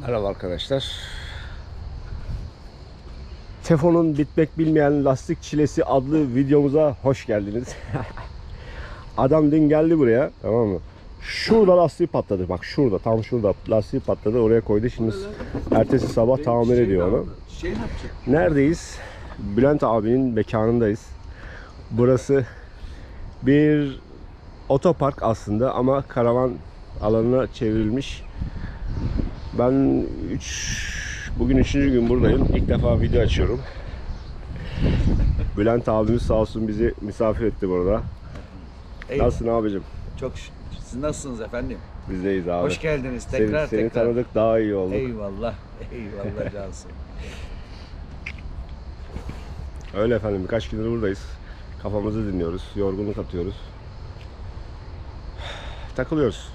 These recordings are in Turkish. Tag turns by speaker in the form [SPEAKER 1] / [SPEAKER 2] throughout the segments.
[SPEAKER 1] Merhaba arkadaşlar. Tefon'un bitmek bilmeyen lastik çilesi adlı videomuza hoş geldiniz. Adam dün geldi buraya tamam mı? Şurada lastiği patladı. Bak şurada tam şurada lastiği patladı. Oraya koydu. Şimdi ertesi sabah tamir ediyor onu.
[SPEAKER 2] Şey?
[SPEAKER 1] Neredeyiz? Bülent abinin mekanındayız. Burası bir otopark aslında ama karavan alanına çevrilmiş. Ben 3 bugün 3. gün buradayım. İlk defa video açıyorum. Bülent abimiz sağ olsun bizi misafir etti burada.
[SPEAKER 2] Eyvallah.
[SPEAKER 1] Nasılsın abicim?
[SPEAKER 2] Çok. Siz nasılsınız efendim?
[SPEAKER 1] Bizdeyiz abi.
[SPEAKER 2] Hoş geldiniz
[SPEAKER 1] Seni,
[SPEAKER 2] tekrar
[SPEAKER 1] seni
[SPEAKER 2] tekrar.
[SPEAKER 1] tanıdık daha iyi olduk.
[SPEAKER 2] Eyvallah. Eyvallah cansın.
[SPEAKER 1] Öyle efendim birkaç gündür buradayız. Kafamızı dinliyoruz, yorgunluk atıyoruz. Takılıyoruz.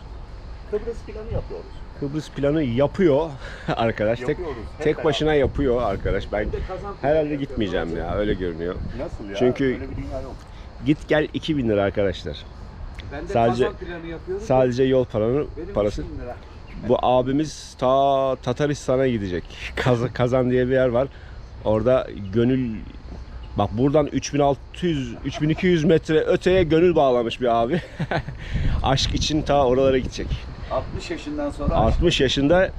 [SPEAKER 3] Kıbrıs planı yapıyoruz.
[SPEAKER 1] Kıbrıs planı yapıyor arkadaş. Tek,
[SPEAKER 3] Yapıyoruz. Hep
[SPEAKER 1] tek
[SPEAKER 3] beraber.
[SPEAKER 1] başına yapıyor arkadaş. Ben
[SPEAKER 3] Bir de kazan
[SPEAKER 1] herhalde gitmeyeceğim ya öyle görünüyor.
[SPEAKER 3] Nasıl ya?
[SPEAKER 1] Çünkü-
[SPEAKER 3] Öyle bir dünya yok.
[SPEAKER 1] Git gel 2000 lira arkadaşlar.
[SPEAKER 2] Ben de
[SPEAKER 1] Sadece-
[SPEAKER 2] kazan planı yapıyorum.
[SPEAKER 1] Sadece yol paranı,
[SPEAKER 2] Benim
[SPEAKER 1] parası.
[SPEAKER 2] 3000 lira.
[SPEAKER 1] Bu abimiz ta Tataristan'a gidecek. Kaz- Kazan diye bir yer var. Orada gönül Bak buradan 3600 3200 metre öteye gönül bağlamış bir abi. Aşk için ta oralara gidecek.
[SPEAKER 2] 60 yaşından sonra
[SPEAKER 1] 60 yaşında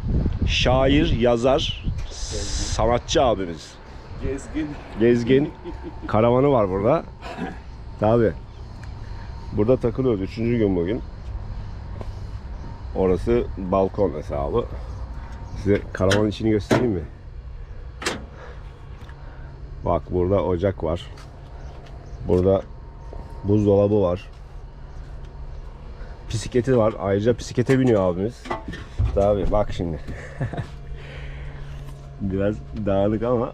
[SPEAKER 1] şair, yazar, sanatçı abimiz.
[SPEAKER 2] gezgin.
[SPEAKER 1] Gezgin karavanı var burada. Tabi. Burada takılıyoruz. Üçüncü gün bugün. Orası balkon hesabı. Size karavanın içini göstereyim mi? Bak burada ocak var. Burada buzdolabı var. Bisikleti var. Ayrıca bisiklete biniyor abimiz. Tabi bak şimdi. Biraz dağınık ama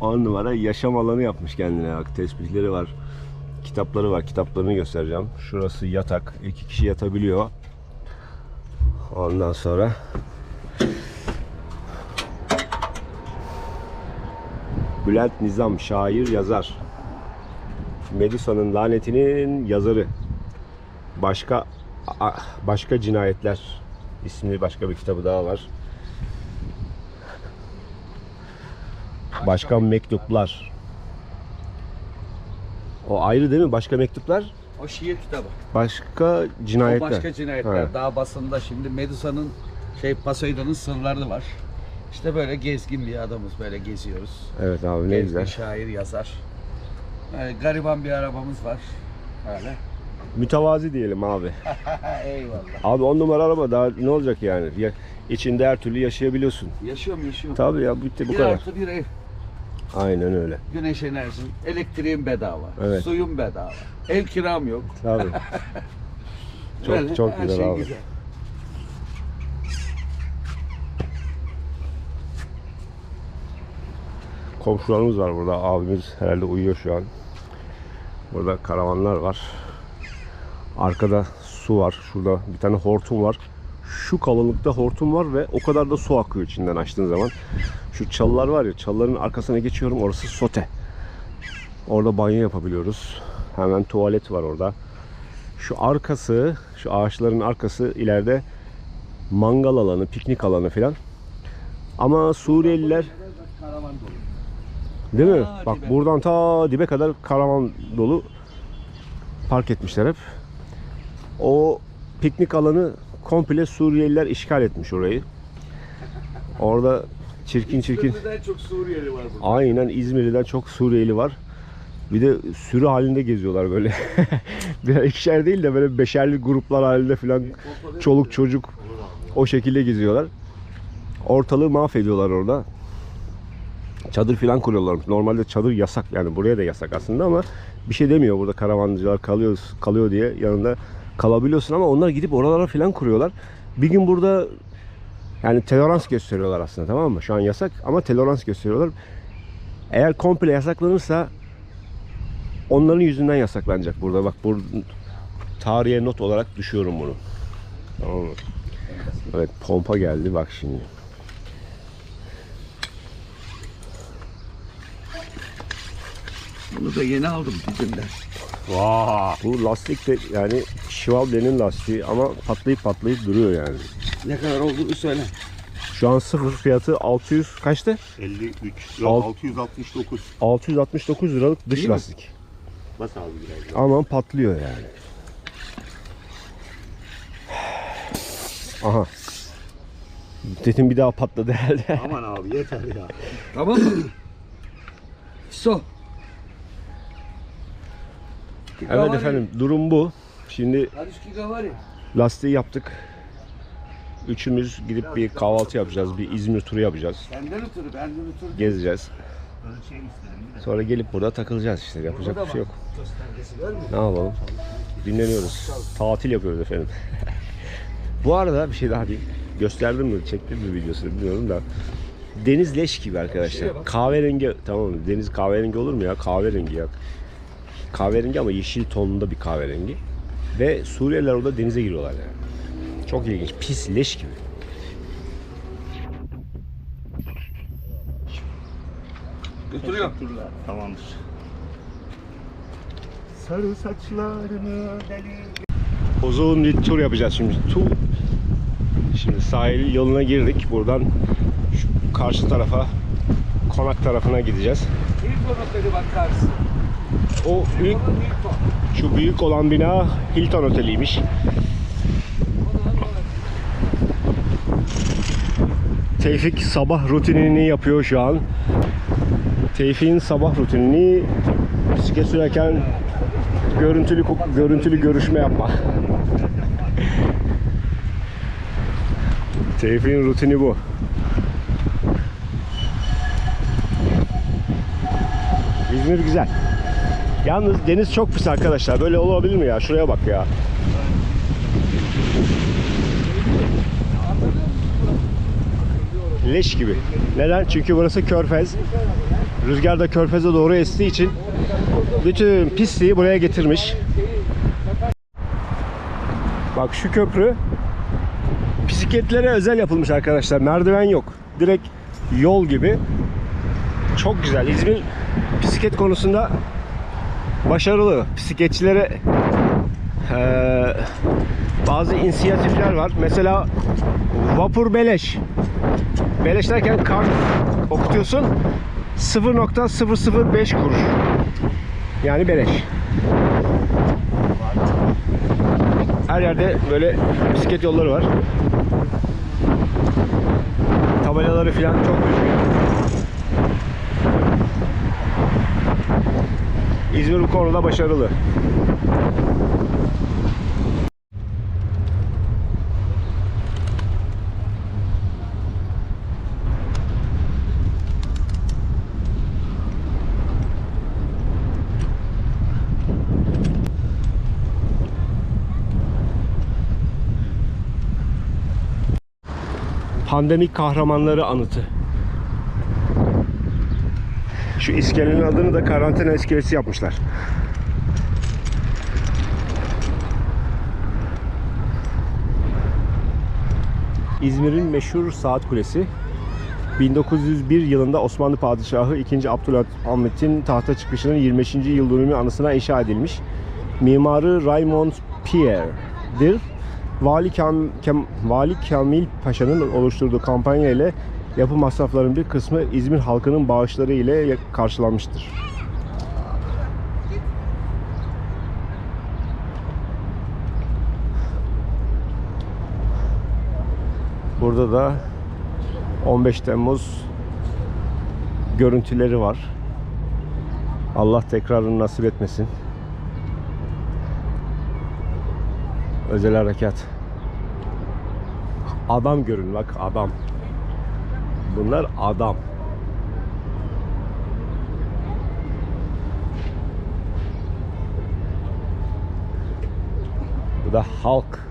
[SPEAKER 1] 10 numara yaşam alanı yapmış kendine. Bak tesbihleri var. Kitapları var. Kitaplarını göstereceğim. Şurası yatak. İki kişi yatabiliyor. Ondan sonra Bülent Nizam şair yazar. Medusa'nın lanetinin yazarı. Başka başka cinayetler isimli başka bir kitabı daha var. Başka mektuplar. O ayrı değil mi? Başka mektuplar,
[SPEAKER 2] O şiir kitabı.
[SPEAKER 1] başka
[SPEAKER 2] O
[SPEAKER 1] cinayetler.
[SPEAKER 2] başka cinayetler.
[SPEAKER 1] Evet.
[SPEAKER 2] Daha basında şimdi Medusa'nın şey Poseidon'un sırları var. İşte böyle gezgin bir adamız böyle geziyoruz.
[SPEAKER 1] Evet abi ne
[SPEAKER 2] Gezgin,
[SPEAKER 1] güzel.
[SPEAKER 2] şair, yazar. Yani gariban bir arabamız var. Öyle.
[SPEAKER 1] Mütevazi diyelim abi.
[SPEAKER 2] Eyvallah.
[SPEAKER 1] Abi on numara araba daha ne olacak yani? Ya, içinde her türlü yaşayabiliyorsun.
[SPEAKER 2] Yaşıyorum yaşıyorum.
[SPEAKER 1] Tabii ya bitti bu
[SPEAKER 2] bir
[SPEAKER 1] kadar.
[SPEAKER 2] artı bir ev.
[SPEAKER 1] Aynen öyle.
[SPEAKER 2] Güneş enerjim, elektriğim bedava,
[SPEAKER 1] Evet.
[SPEAKER 2] suyum bedava, ev kiram yok.
[SPEAKER 1] Tabii. Çok çok
[SPEAKER 2] her
[SPEAKER 1] güzel
[SPEAKER 2] şey
[SPEAKER 1] abi. Komşularımız var burada. Abimiz herhalde uyuyor şu an. Burada karavanlar var. Arkada su var. Şurada bir tane hortum var. Şu kalınlıkta hortum var ve o kadar da su akıyor içinden açtığın zaman. Şu çalılar var ya çalıların arkasına geçiyorum. Orası sote. Orada banyo yapabiliyoruz. Hemen tuvalet var orada. Şu arkası, şu ağaçların arkası ileride mangal alanı, piknik alanı filan. Ama Suriyeliler. Değil mi? Bak
[SPEAKER 2] dibe.
[SPEAKER 1] buradan ta dibe kadar karavan dolu park etmişler hep. O piknik alanı komple Suriyeliler işgal etmiş orayı. Orada çirkin çirkin.
[SPEAKER 2] İzmir'de çok Suriyeli var burada.
[SPEAKER 1] Aynen İzmir'den çok Suriyeli var. Bir de sürü halinde geziyorlar böyle. Birer ikişer değil de böyle beşerli gruplar halinde falan çoluk çocuk o şekilde geziyorlar. Ortalığı mahvediyorlar orada. Çadır falan kuruyorlar. Normalde çadır yasak yani buraya da yasak aslında ama bir şey demiyor burada karavancılar kalıyor kalıyor diye yanında kalabiliyorsun ama onlar gidip oralara falan kuruyorlar. Bir gün burada yani tolerans gösteriyorlar aslında tamam mı? Şu an yasak ama tolerans gösteriyorlar. Eğer komple yasaklanırsa onların yüzünden yasaklanacak burada. Bak burada tarihe not olarak düşüyorum bunu. Tamam mı? Evet pompa geldi bak şimdi.
[SPEAKER 2] Bunu da yeni aldım dizimden.
[SPEAKER 1] Vaa. Bu lastik de yani Schwalbe'nin lastiği ama patlayıp patlayıp duruyor yani.
[SPEAKER 2] Ne kadar olduğunu söyle.
[SPEAKER 1] Şu an sıfır fiyatı 600 kaçtı?
[SPEAKER 3] 53.
[SPEAKER 1] Alt-
[SPEAKER 3] Yok 669.
[SPEAKER 1] 669 liralık dış
[SPEAKER 2] Değil mi?
[SPEAKER 1] lastik.
[SPEAKER 3] Bas abi biraz. daha.
[SPEAKER 1] Ama patlıyor yani. Aha. Dedim bir daha patladı herhalde.
[SPEAKER 3] Aman abi yeter ya.
[SPEAKER 2] Tamam mı? So.
[SPEAKER 1] Evet efendim durum bu. Şimdi lastiği yaptık. Üçümüz gidip bir kahvaltı yapacağız. Bir İzmir turu yapacağız.
[SPEAKER 2] Senden ötürü, benden ötürü.
[SPEAKER 1] Gezeceğiz.
[SPEAKER 3] Şey.
[SPEAKER 1] Sonra gelip burada takılacağız işte. Yapacak bir şey yok. Ne yapalım? Dinleniyoruz. Tatil yapıyoruz efendim. Bu arada bir şey daha diyeyim. Gösterdim mi, çektim mi videosunu bilmiyorum da. Deniz leş gibi arkadaşlar. Kahverengi, tamam? Deniz kahverengi olur mu ya? Kahverengi ya. Kahverengi ama yeşil tonunda bir kahverengi. Ve Suriyeliler orada denize giriyorlar yani. Çok ilginç. Pis, leş gibi.
[SPEAKER 2] Götürüyor.
[SPEAKER 3] Tamamdır. Sarı saçlarını deli.
[SPEAKER 1] Uzun bir tur yapacağız şimdi. Tu. Şimdi sahil yoluna girdik. Buradan şu karşı tarafa konak tarafına gideceğiz.
[SPEAKER 2] Hilton Oteli bak karşısı.
[SPEAKER 1] O büyük şu büyük olan bina Hilton Oteli'ymiş. Tevfik sabah rutinini yapıyor şu an. Tevfik'in sabah rutinini bisiklet sürerken görüntülü görüntülü görüşme yapma. Tevfik'in rutini bu. İzmir güzel. Yalnız deniz çok pis arkadaşlar. Böyle olabilir mi ya? Şuraya bak ya. Leş gibi. Neden? Çünkü burası körfez. Rüzgar da körfeze doğru estiği için bütün pisliği buraya getirmiş. Bak şu köprü bisikletlere özel yapılmış arkadaşlar. Merdiven yok. Direkt yol gibi. Çok güzel. İzmir bisiklet konusunda başarılı. Bisikletçilere eee, bazı inisiyatifler var. Mesela vapur beleş. Beleş derken kart okutuyorsun 0.005 kuruş. Yani beleş. Her yerde böyle bisiklet yolları var. Tabelaları falan çok düzgün. İzmir bu konuda başarılı. Pandemik kahramanları anıtı. Şu iskelenin adını da karantina iskelesi yapmışlar. İzmir'in meşhur saat kulesi 1901 yılında Osmanlı Padişahı 2. Abdülhamit'in tahta çıkışının 25. yıl dönümü anısına inşa edilmiş. Mimarı Raymond Pierre'dir. Vali, Kam, Kem- Vali Kamil Paşa'nın oluşturduğu kampanya ile yapı masraflarının bir kısmı İzmir halkının bağışları ile karşılanmıştır. Burada da 15 Temmuz görüntüleri var. Allah tekrarını nasip etmesin. Özel harekat. Adam görün bak adam. Bunlar adam. Bu da halk.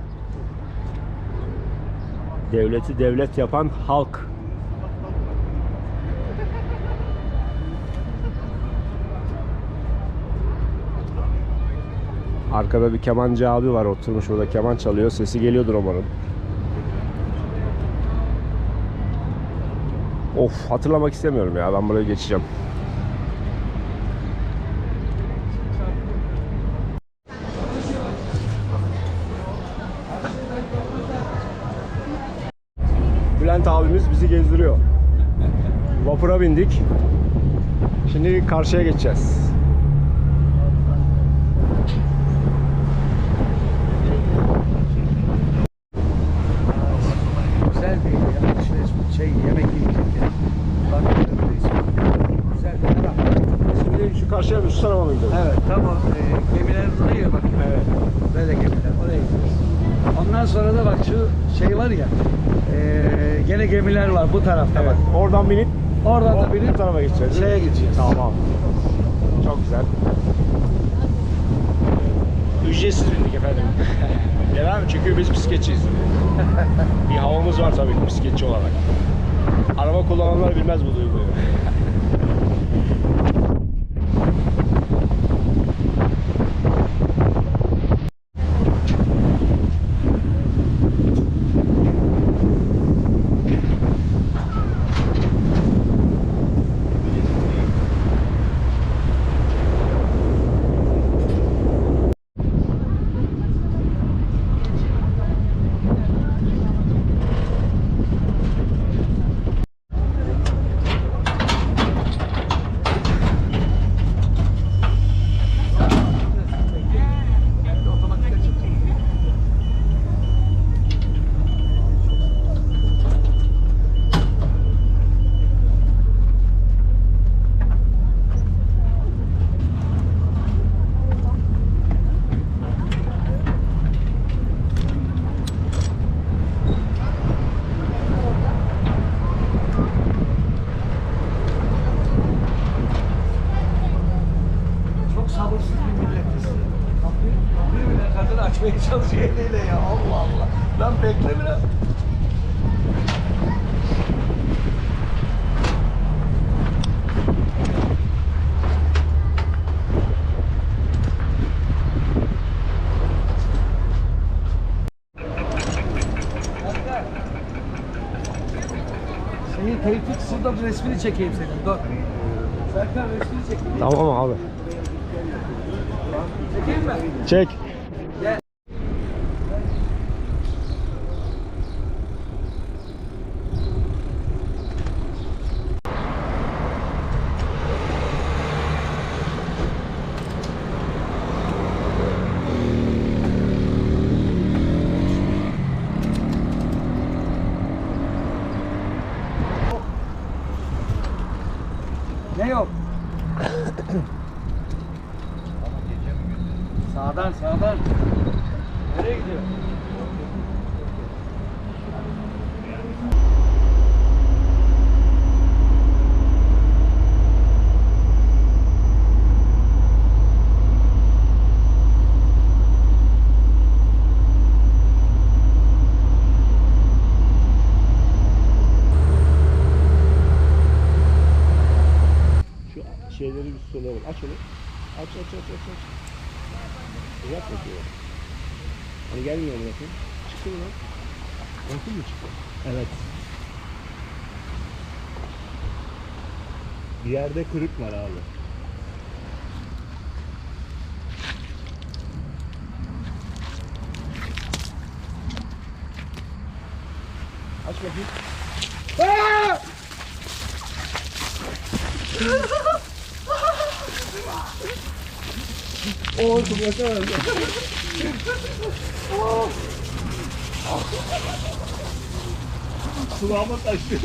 [SPEAKER 1] Devleti devlet yapan halk. Arkada bir kemancı abi var oturmuş burada keman çalıyor. Sesi geliyordur umarım. Of hatırlamak istemiyorum ya ben buraya geçeceğim. Bülent abimiz bizi gezdiriyor. Vapura bindik. Şimdi karşıya geçeceğiz.
[SPEAKER 2] Şey, yemek yiyecek yer. Bak, güzel bir.
[SPEAKER 1] Şimdi şu karşıya şu tarafa mı gidelim?
[SPEAKER 2] Evet tamam. Ee, gemiler duruyor bak.
[SPEAKER 1] Evet.
[SPEAKER 2] Böyle gemiler. Oraya gidiyoruz. Ondan sonra da bak şu şey var ya. ee, gene gemiler var bu tarafta
[SPEAKER 1] Evet.
[SPEAKER 2] bak.
[SPEAKER 1] Oradan binip
[SPEAKER 2] Oradan da
[SPEAKER 1] o-
[SPEAKER 2] binip
[SPEAKER 1] bu tarafa mi?
[SPEAKER 2] şeye gideceğiz.
[SPEAKER 1] Tamam. Çok güzel. Ücretsiz bindik efendim. Neden? Çünkü biz bisikletçiyiz. bir havamız var tabii bisikletçi olarak. Araba kullananlar bilmez bu duyguyu.
[SPEAKER 2] Çok sabırsız bir milletiz. Kapıyı, kapıyı bile kadın açmaya çalışıyor eliyle ya. Allah Allah. Lan bekle biraz. Senin Tevfik şurada bir resmini çekeyim senin. Dur. Serkan resmini çekeyim.
[SPEAKER 1] Tamam abi.
[SPEAKER 2] Çekeyim mi?
[SPEAKER 1] Çek.
[SPEAKER 2] Gel. Ne yok? Sağdan sağdan. Nereye gidiyor?
[SPEAKER 3] Şu şeyleri bir sorulalım. Aç onu. Aç aç aç aç aç. Uzat bakıyor. Hani gelmiyor mu bakayım? Çıktı mı lan? Bakın mı çıktı? Evet. Bir yerde kırık var abi. Aç bakayım. Oo çok yakın. Kulağıma taştı.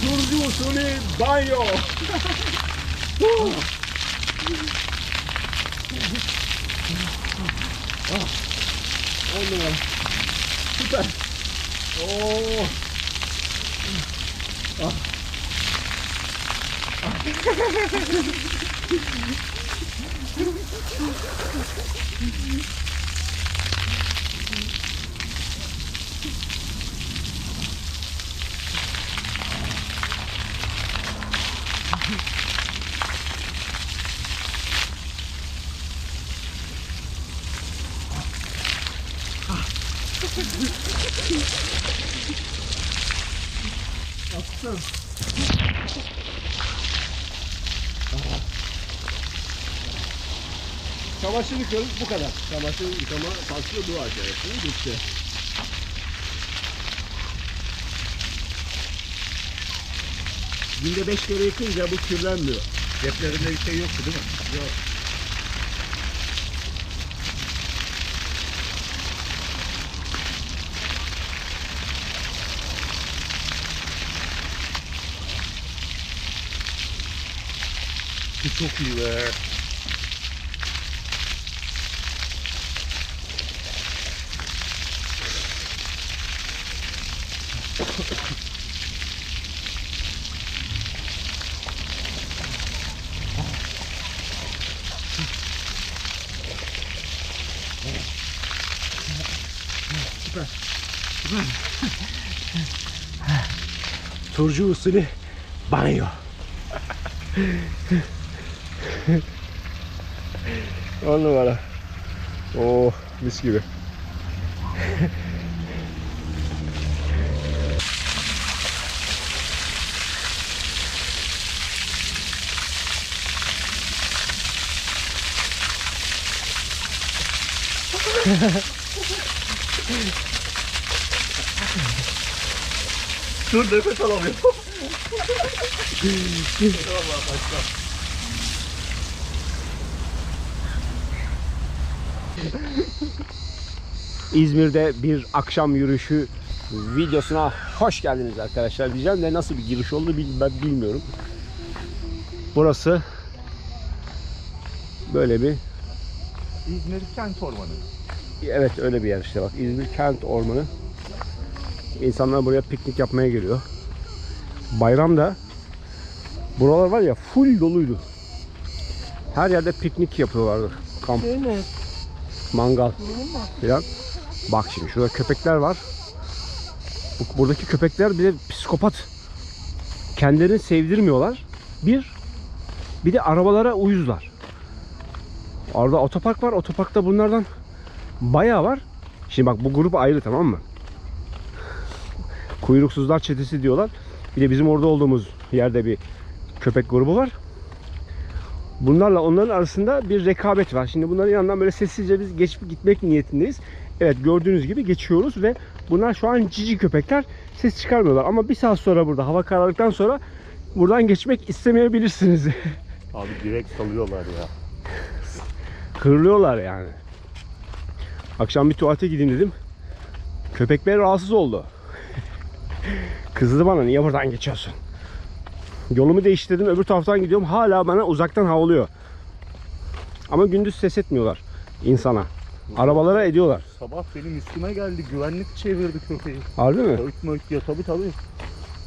[SPEAKER 3] Surgiu sole baio. Olha. Super. Oh. Ah. Ah. Aslan. Çamaşır yıkıyoruz bu kadar. Çamaşır yıkama kalkıyor bu arkadaşlar. Bitti. Günde beş kere yıkınca bu kirlenmiyor.
[SPEAKER 4] Ceplerinde bir şey yoktu değil mi?
[SPEAKER 3] Yok.
[SPEAKER 4] Çok iyi be.
[SPEAKER 3] Turcu usulü banyo.
[SPEAKER 1] On numara. Oh mis gibi.
[SPEAKER 4] Dur nefes alamıyorum.
[SPEAKER 1] İzmir'de bir akşam yürüyüşü videosuna hoş geldiniz arkadaşlar diyeceğim de nasıl bir giriş oldu ben bilmiyorum. Burası böyle bir
[SPEAKER 4] İzmir Kent Ormanı.
[SPEAKER 1] evet öyle bir yer işte bak İzmir Kent Ormanı. İnsanlar buraya piknik yapmaya geliyor. Bayramda buralar var ya full doluydu. Her yerde piknik yapıyorlardı. Kamp, mangal filan. Bak şimdi şurada köpekler var. Bu- Buradaki köpekler bir de psikopat. Kendilerini sevdirmiyorlar. Bir, bir de arabalara uyuzlar. Orada otopark var. Otoparkta bunlardan bayağı var. Şimdi bak bu grup ayrı tamam mı? Kuyruksuzlar çetesi diyorlar. Bir de bizim orada olduğumuz yerde bir köpek grubu var. Bunlarla onların arasında bir rekabet var. Şimdi bunların yanından böyle sessizce biz geçip gitmek niyetindeyiz. Evet gördüğünüz gibi geçiyoruz ve bunlar şu an cici köpekler ses çıkarmıyorlar. Ama bir saat sonra burada hava karardıktan sonra buradan geçmek istemeyebilirsiniz.
[SPEAKER 4] Abi direkt salıyorlar ya.
[SPEAKER 1] Kırılıyorlar yani. Akşam bir tuvalete gideyim dedim. Köpekler rahatsız oldu. Kızdı bana niye buradan geçiyorsun? Yolumu değiştirdim öbür taraftan gidiyorum hala bana uzaktan havlıyor. Ama gündüz ses etmiyorlar insana. Arabalara ediyorlar.
[SPEAKER 4] Sabah benim üstüme geldi. Güvenlik çevirdi köpeği.
[SPEAKER 1] Harbi mi?
[SPEAKER 4] Öğüt möğüt diyor. Tabii tabii.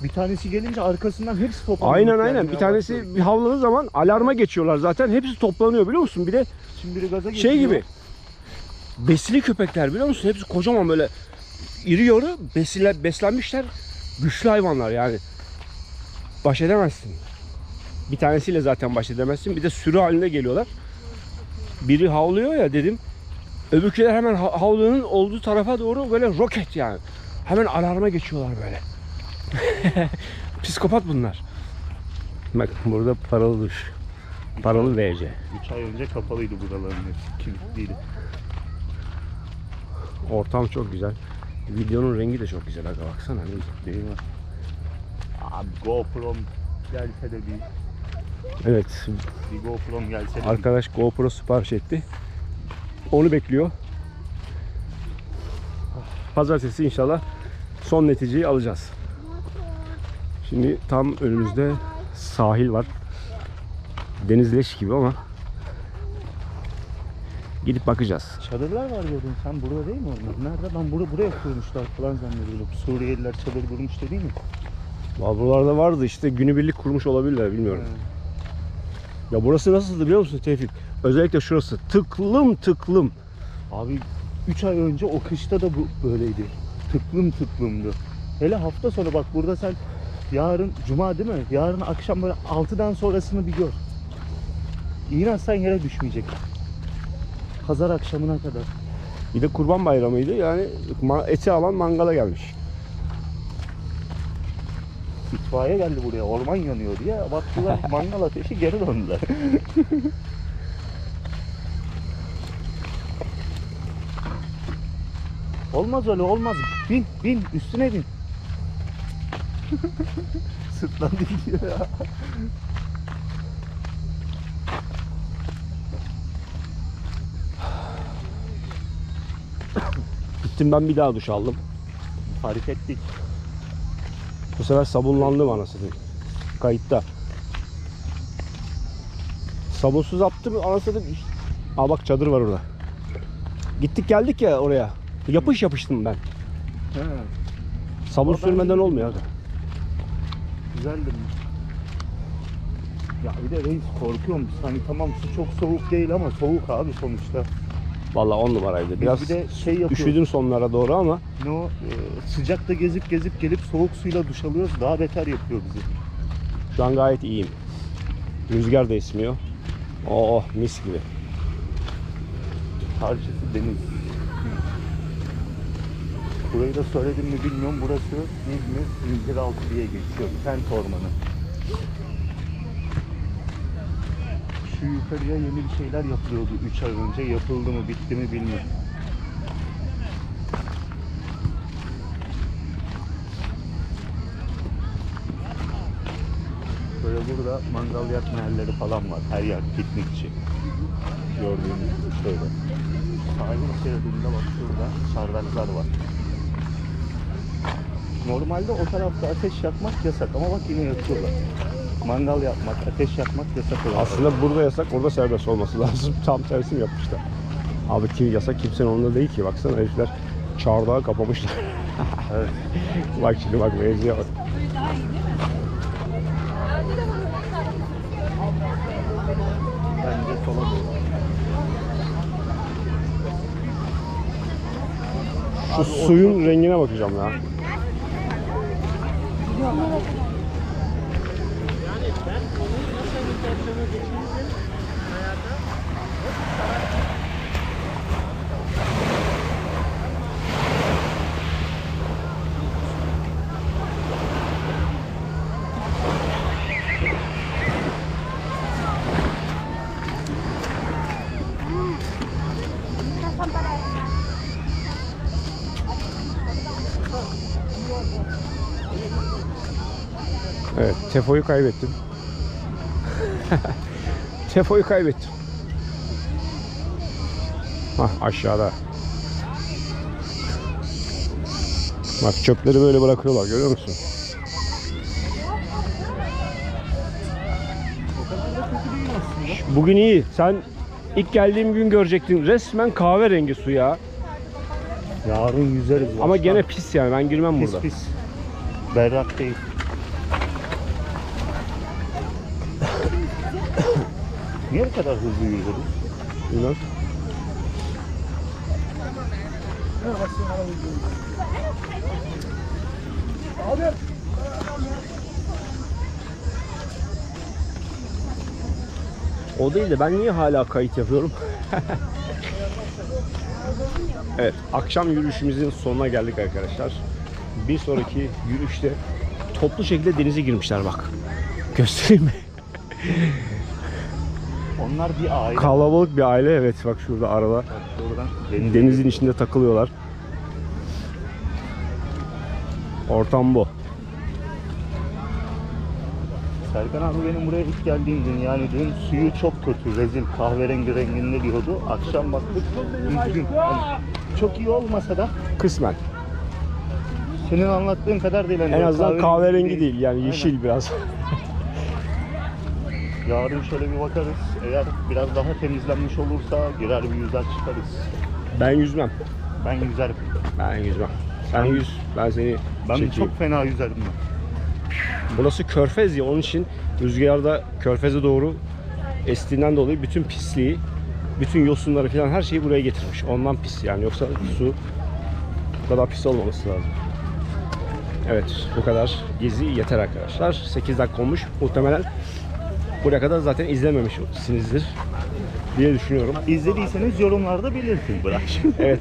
[SPEAKER 4] Bir tanesi gelince arkasından hepsi toplanıyor.
[SPEAKER 1] Aynen aynen. Bir tanesi bir havladığı zaman alarma geçiyorlar zaten. Hepsi toplanıyor biliyor musun? Bir de
[SPEAKER 4] Şimdi biri gaza
[SPEAKER 1] şey gibi. Besili köpekler biliyor musun? Hepsi kocaman böyle iri yarı besile, beslenmişler. Güçlü hayvanlar yani. Baş edemezsin. Bir tanesiyle zaten baş edemezsin. Bir de sürü halinde geliyorlar. Biri havlıyor ya dedim. Öbürküler hemen ha- havlunun olduğu tarafa doğru böyle roket yani. Hemen alarma geçiyorlar böyle. Psikopat bunlar. Bak burada paralı duş. Paralı VC.
[SPEAKER 4] 3 ay önce kapalıydı buraların hepsi. Kilitliydi.
[SPEAKER 1] Ortam çok güzel. Videonun rengi de çok güzel. Aga baksana ne güzel.
[SPEAKER 4] Değil mi? Abi GoPro'm gelse de bir,
[SPEAKER 1] Evet.
[SPEAKER 4] bir GoPro'm gelse de bir-
[SPEAKER 1] Arkadaş GoPro sipariş etti. Onu bekliyor. Pazartesi inşallah son neticeyi alacağız. Şimdi tam önümüzde sahil var. Deniz leş gibi ama gidip bakacağız.
[SPEAKER 4] Çadırlar var diyordun sen burada değil mi onlar? Nerede? Ben burada buraya kurmuşlar falan zannediyorum. Suriyeliler çadır kurmuş değil mi?
[SPEAKER 1] Vallahi Buralarda vardı işte günübirlik kurmuş olabilirler bilmiyorum. Ya burası nasıldı biliyor musun Tevfik? Özellikle şurası tıklım tıklım.
[SPEAKER 4] Abi 3 ay önce o kışta da bu böyleydi. Tıklım tıklımdı. Hele hafta sonu bak burada sen yarın cuma değil mi? Yarın akşam böyle 6'dan sonrasını bir gör. İnan sen yere düşmeyecek. Pazar akşamına kadar.
[SPEAKER 1] Bir de kurban bayramıydı yani eti alan mangala gelmiş
[SPEAKER 4] itfaiye geldi buraya orman yanıyor diye baktılar mangal ateşi geri döndüler. olmaz öyle olmaz. Bin bin üstüne bin. Sırtlandı gidiyor ya.
[SPEAKER 1] Gittim ben bir daha duş aldım.
[SPEAKER 4] Fark ettik.
[SPEAKER 1] Bu sefer sabunlandım anasını. Kayıtta. Sabunsuz attım anasını. Aa bak çadır var orada. Gittik geldik ya oraya. Yapış yapıştım ben.
[SPEAKER 4] He,
[SPEAKER 1] Sabun
[SPEAKER 4] Ama ben
[SPEAKER 1] sürmeden olmuyor aga.
[SPEAKER 4] güzeldir. Ya bir de reis korkuyorum. Hani tamam su çok soğuk değil ama soğuk abi sonuçta.
[SPEAKER 1] Vallahi on numaraydı. Biraz
[SPEAKER 4] bir de şey yapıyoruz.
[SPEAKER 1] üşüdüm sonlara doğru ama
[SPEAKER 4] Ne o sıcakta gezip gezip gelip soğuk suyla duş alıyoruz. Daha beter yapıyor bizi.
[SPEAKER 1] şu an gayet iyiyim. Rüzgar da esmiyor. Oh mis gibi.
[SPEAKER 4] Karşısı deniz. Burayı da söyledim mi bilmiyorum. Burası İzmir İnciraltı diye geçiyor. Kent ormanı. Şu yukarıya yeni bir şeyler yapılıyordu 3 ay önce. Yapıldı mı bitti mi bilmiyorum. Böyle burada mangal yakma yerleri falan var. Her yer piknik için. Gördüğünüz şöyle. Sahil şeridinde bak şurada çardaklar var. Normalde o tarafta ateş yakmak yasak ama bak yine yakıyorlar. Mangal yapmak, ateş yakmak yasak olan.
[SPEAKER 1] Aslında burada yasak, orada serbest olması lazım. Tam tersini yapmışlar. Abi kim yasak kimsenin onda değil ki. Baksana herifler çardağı kapamışlar.
[SPEAKER 4] Evet.
[SPEAKER 1] bak şimdi bak mevzuya bak.
[SPEAKER 4] Bence sola doğru.
[SPEAKER 1] Şu suyun rengine bakacağım ya. Evet, Tefo'yu kaybettim. Tefo'yu kaybettim. Hah aşağıda. Bak çöpleri böyle bırakıyorlar görüyor musun? Bugün iyi. Sen ilk geldiğim gün görecektin. Resmen kahverengi su ya.
[SPEAKER 4] Yarın yüzeriz.
[SPEAKER 1] Ama
[SPEAKER 4] başkan.
[SPEAKER 1] gene pis yani. Ben girmem
[SPEAKER 4] pis
[SPEAKER 1] burada.
[SPEAKER 4] pis. Berrak değil. Niye bu kadar hızlı yürüyoruz?
[SPEAKER 1] Bilmem. O değil de ben niye hala kayıt yapıyorum? evet, akşam yürüyüşümüzün sonuna geldik arkadaşlar. Bir sonraki yürüyüşte toplu şekilde denize girmişler bak. Göstereyim mi?
[SPEAKER 4] Onlar bir aile.
[SPEAKER 1] Kalabalık bir aile evet bak şurada arada.
[SPEAKER 4] Bak.
[SPEAKER 1] Denizin içinde takılıyorlar. Ortam bu.
[SPEAKER 4] Serkan abi benim buraya ilk geldiğim gün yani dün suyu çok kötü, rezil, kahverengi renginde diyordu. Akşam baktık düzgün. Hani çok iyi olmasa da
[SPEAKER 1] Kısmen.
[SPEAKER 4] senin anlattığın kadar değil. Hani
[SPEAKER 1] En azından kahverengi değil yani
[SPEAKER 4] Aynen.
[SPEAKER 1] yeşil biraz.
[SPEAKER 4] Yarın şöyle bir bakarız. Eğer biraz daha temizlenmiş olursa girer bir yüzer çıkarız.
[SPEAKER 1] Ben yüzmem.
[SPEAKER 4] Ben yüzerim.
[SPEAKER 1] Ben yüzmem. Sen yüz, ben seni
[SPEAKER 4] Ben
[SPEAKER 1] çekeyim.
[SPEAKER 4] çok fena yüzerim ben.
[SPEAKER 1] Burası körfez ya onun için rüzgarda körfeze doğru estiğinden dolayı bütün pisliği, bütün yosunları falan her şeyi buraya getirmiş. Ondan pis yani yoksa su bu kadar pis olmaması lazım. Evet bu kadar gezi yeter arkadaşlar. 8 dakika olmuş. Muhtemelen buraya kadar zaten izlememişsinizdir diye düşünüyorum.
[SPEAKER 4] İzlediyseniz yorumlarda belirtin bırak.
[SPEAKER 1] Evet